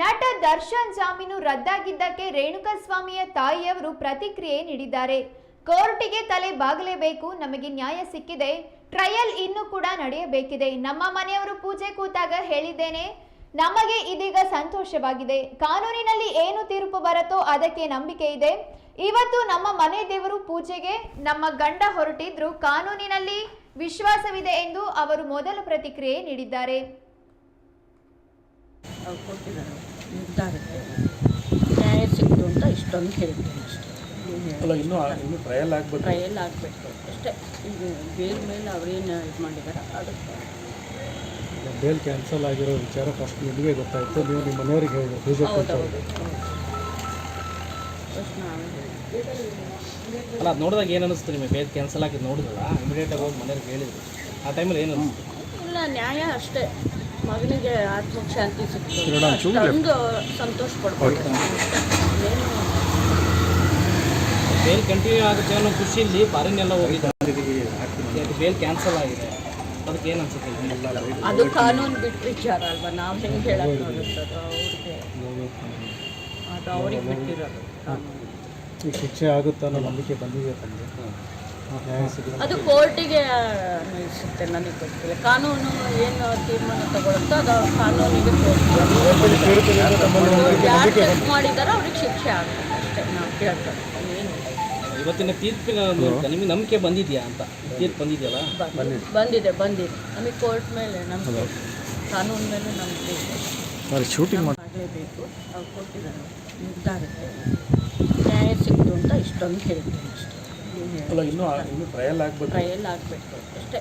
ನಟ ದರ್ಶನ್ ಜಾಮೀನು ರದ್ದಾಗಿದ್ದಕ್ಕೆ ರೇಣುಕಸ್ವಾಮಿಯ ತಾಯಿಯವರು ಪ್ರತಿಕ್ರಿಯೆ ನೀಡಿದ್ದಾರೆ. ಕೋರ್ಟಿಗೆ ತಲೆ ಬಾಗಲೇಬೇಕು, ನಮಗೆ ನ್ಯಾಯ ಸಿಕ್ಕಿದೆ. ಟ್ರಯಲ್ ಇನ್ನೂ ಕೂಡ ನಡೆಯಬೇಕಿದೆ. ನಮ್ಮ ಮನೆಯವರು ಪೂಜೆ ಕೂತಾಗ ಹೇಳಿದ್ದೇನೆ. ನಮಗೆ ಇದೀಗ ಸಂತೋಷವಾಗಿದೆ. ಕಾನೂನಿನಲ್ಲಿ ಏನು ತೀರ್ಪು ಬರುತ್ತೋ ಅದಕ್ಕೆ ನಂಬಿಕೆ ಇದೆ. ಇವತ್ತು ನಮ್ಮ ಮನೆ ದೇವರು ಪೂಜೆಗೆ ನಮ್ಮ ಗಂಡ ಹೊರಟಿದ್ರು. ಕಾನೂನಿನಲ್ಲಿ ವಿಶ್ವಾಸವಿದೆ ಎಂದು ಅವರು ಮೊದಲ ಪ್ರತಿಕ್ರಿಯೆ ನೀಡಿದ್ದಾರೆ. ಅವ್ರು ಕೊಟ್ಟಿದ್ದಾರೆ. ನಿರ್ಧಾರಕ್ಕೆ ನ್ಯಾಯ ಸಿಕ್ತು ಅಂತ ಇಷ್ಟೊಂದು ಹೇಳ್ತೀನಿ ಅಷ್ಟೇ. ಅಲ್ಲ ಇನ್ನೂ ಇನ್ನೂ ಟ್ರಯಲ್ ಆಗಬೇಕು. ಟ್ರಯಲ್ ಆಗಬೇಕು. ಅಷ್ಟೇ. ಈಗ ಬೇರೆ ಮೇಲೆ ಅವ್ರೇನು ಇದು ಮಾಡಿದ್ದಾರೆ ಅದಕ್ಕೆ. ಬೇಲ್ ಕ್ಯಾನ್ಸಲ್ ಆಗಿರೋ ವಿಚಾರ ಫಸ್ಟ್ ನಿಮಗೆ ಗೊತ್ತಾಯಿತು. ನೀವು ನಿಮ್ಮ ಮನೆಯವರಿಗೆ ಹೇಳಿದ್ರು ನಾವೇ ಅಲ್ಲ ಅದು ನೋಡಿದಾಗ ಏನು ಅನಿಸ್ತು ನಿಮಗೆ? ಬೇಲ್ ಕ್ಯಾನ್ಸಲ್ ಆಗಿ ನೋಡಿದ್ರಲ್ಲ ಇಮಿಡಿಯೇಟಾಗಿ ಹೋಗಿ ಮನೆಯವ್ರಿಗೆ ಹೇಳಿದ್ರು. ಆ ಟೈಮಲ್ಲಿ ಏನು ಅನಿಸ್ತು ಇಲ್ಲ ನ್ಯಾಯ ಅಷ್ಟೇ. ಮಗನಿಗೆ ಆತ್ಮಕ್ಕೆ ಶಾಂತಿ ಸಿಕ್ತು ಅಷ್ಟೊಂದು ಸಂತೋಷ ಪಡ್ಬೋದು ಬೇಲ್ ಕಂಟಿನ್ಯೂ ಆಗುತ್ತೆ ಅನ್ನೋ ಖುಷಿಯಲ್ಲಿ ಫಾರಿನೆಲ್ಲ ಹೋಗಿದ್ದಾರೆ. ಬೇಲ್ ಕ್ಯಾನ್ಸಲ್ ಆಗಿದೆ? ಅದಕ್ಕೆ ಏನು ಅನ್ಸುತ್ತೆ? ಅದು ಕಾನೂನು ಬಿಟ್ಟು ವಿಚಾರ ಅಲ್ವಾ? ನಾವು ಹೆಂಗೆ ಹೇಳೋದು ಅವ್ರಿಗೆ. ಅದು ಅವ್ರಿಗೆ ಬಿಟ್ಟಿರೋದು ಶಿಕ್ಷೆ ಆಗುತ್ತೆ ಅನ್ನೋ ನಂಬಿಕೆ ಬಂದಿದೆ ತಂದೆ? ಅದು ಕೋರ್ಟಿಗೆ ಅನ್ವಯಿಸುತ್ತೆ ನನಗೆ ಗೊತ್ತಿಲ್ಲ. ಕಾನೂನು ಏನು ತೀರ್ಮಾನ ತಗೊಳುತ್ತೋ ಅದು ಕಾನೂನಿಗೆ ಯಾರು ತಪ್ಪು ಮಾಡಿದಾರೋ ಅವ್ರಿಗೆ ಶಿಕ್ಷೆ ಆಗುತ್ತೆ ಅಷ್ಟೇ ನಾವು ಕೇಳ್ತಾರೆ ಏನು ಇವತ್ತಿನ ತೀರ್ಪಿನ ಒಂದು ನಿಮಗೆ ನಂಬಿಕೆ ಬಂದಿದೆಯಾ ಅಂತ? ತೀರ್ಪು ಬಂದಿದೆಯಲ್ಲ? ಬಂದಿದೆ. ಬಂದಿದೆ ಬಂದಿದೆ. ನಮಗೆ ಕೋರ್ಟ್ ಮೇಲೆ ನಮಗೆ ಕಾನೂನು ಮೇಲೆ ನಂಬಿಕೆ ಇದೆ. ಶೂಟಿಂಗ್ ಮಾಡಲೇಬೇಕು ಅವ್ರು ಕೊಟ್ಟಿದ್ದಾರೆ. ನಿರ್ಧಾರಕ್ಕೆ ನ್ಯಾಯ ಸಿಕ್ತು ಅಂತ ಇಷ್ಟೊಂದು ಹೇಳ್ತೀನಿ ಅಷ್ಟೇ. ಅಲ್ಲ ಇನ್ನೂ ಇನ್ನೂ ಟ್ರಯಲ್ ಆಗಬೇಕು. ಟ್ರಯಲ್ ಆಗಬೇಕು ಅಷ್ಟೇ.